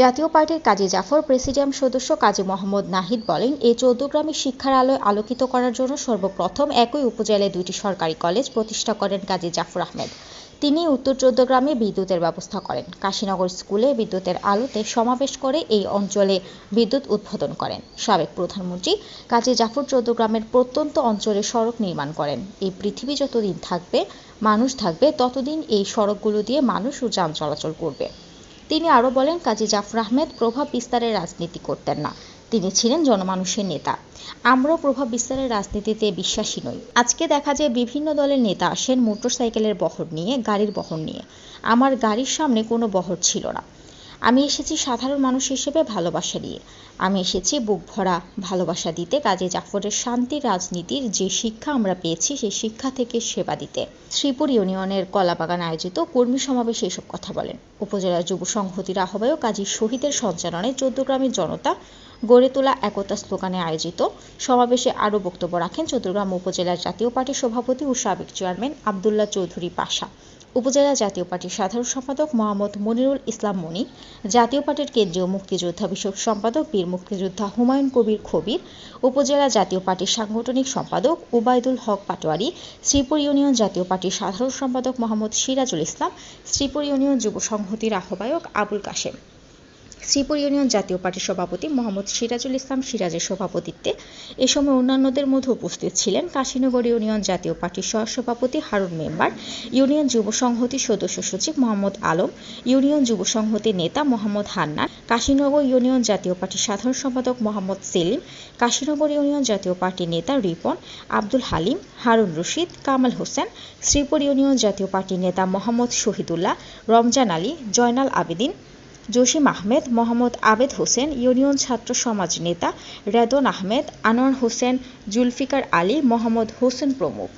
জাতীয় পার্টির কাজী জাফর, প্রেসিডিয়াম সদস্য কাজী মোহাম্মদ নাহিদ বলেন এই চৌদ্দগ্রামে শিক্ষার আলোয় আলোকিত করার জন্য সর্বপ্রথম একই উপজেলায় দুইটি সরকারি কলেজ প্রতিষ্ঠা করেন কাজী জাফর আহমেদ। তিনি উত্তর চৌদ্দগ্রামে বিদ্যুতের ব্যবস্থা করেন। কাশীনগর স্কুলে বিদ্যুতের আলোতে সমাবেশ করে এই অঞ্চলে বিদ্যুৎ উদ্বোধন করেন। সাবেক প্রধানমন্ত্রী কাজী জাফর চৌদ্দগ্রামের প্রত্যন্ত অঞ্চলে সড়ক নির্মাণ করেন। এই পৃথিবী যতদিন থাকবে, মানুষ থাকবে, ততদিন এই সড়কগুলো দিয়ে মানুষ ও যান চলাচল করবে। তিনি আরও বলেন, কাজী জাফর আহমেদ প্রভাব বিস্তারের রাজনীতি করতেন না। তিনি ছিলেন জনমানুষের নেতা। আমরাও প্রভাব বিস্তারের রাজনীতিতে বিশ্বাসী নই। আজকে দেখা যায় বিভিন্ন দলের নেতা আসেন মোটরসাইকেলের বহর নিয়ে, গাড়ির বহর নিয়ে। আমার গাড়ির সামনে কোনো বহর ছিল না। আমি এসেছি সাধারণ মানুষ হিসেবে ভালোবাসা দিয়ে আমি এসেছি বুক ভরা ভালোবাসা দিতে, কাজী জাফরের শান্তি রাজনীতির যে শিক্ষা আমরা পেয়েছি, সেই শিক্ষা থেকে সেবা দিতে। শ্রীপুর ইউনিয়নের কলাবাগান আয়োজিত কর্মী সমাবেশে এসব কথা বলেন। উপজেলা যুব সংহতির আহ্বায়ক কাজী শহীদের সঞ্চালনায় চৌদ্দগ্রামের জনতা গড়ে তোলা একতা স্লোগানে আয়োজিত সমাবেশে আরও বক্তব্য রাখেন চৌদ্দগ্রাম উপজেলার জাতীয় পার্টির সভাপতি ও সাবেক চেয়ারম্যান আবদুল্লাহ চৌধুরী পাশা। উপজেলা জাতীয় পার্টির সাধারণ সম্পাদক মোহাম্মদ মনিরুল ইসলাম মনি, জাতীয় পার্টির কেন্দ্রীয় মুক্তিযোদ্ধা বিষয়ক সম্পাদক বীর মুক্তিযোদ্ধা হুমায়ুন কবির খবির, উপজেলা জাতীয় পার্টির সাংগঠনিক সম্পাদক উবায়দুল হক পাটোয়ারি, শ্রীপুর ইউনিয়ন জাতীয় পার্টির সাধারণ সম্পাদক মোহাম্মদ সিরাজুল ইসলাম, শ্রীপুর ইউনিয়ন যুব সংহতির আহ্বায়ক আবুল কাশেম। শ্রীপুর ইউনিয়ন জাতীয় পার্টির সভাপতি মোহাম্মদ সিরাজুল ইসলাম সিরাজের সভাপতিত্বে এ সময় অন্যান্যদের মধ্যে উপস্থিত ছিলেন কাশীনগর ইউনিয়ন জাতীয় পার্টির সহসভাপতি হারুন মেম্বার, ইউনিয়ন যুব সংহতির সদস্য সচিব মোহাম্মদ আলম, ইউনিয়ন যুব সংহতির নেতা মোহাম্মদ হান্নান, কাশীনগর ইউনিয়ন জাতীয় পার্টির সাধারণ সম্পাদক মোহাম্মদ সেলিম, কাশীনগর ইউনিয়ন জাতীয় পার্টির নেতা রিপন, আব্দুল হালিম, হারুন রশিদ, কামাল হোসেন, শ্রীপুর ইউনিয়ন জাতীয় পার্টির নেতা মোহাম্মদ শহীদুল্লাহ, রমজান আলী, জয়নাল আবেদিন জসিম আহমেদ, মোহাম্মদ আবেদ হোসেন, ইউনিয়ন ছাত্র সমাজ নেতা রেদন আহমেদ, আনোয়ার হোসেন, জুলফিকার আলী, মোহাম্মদ হোসেন প্রমুখ।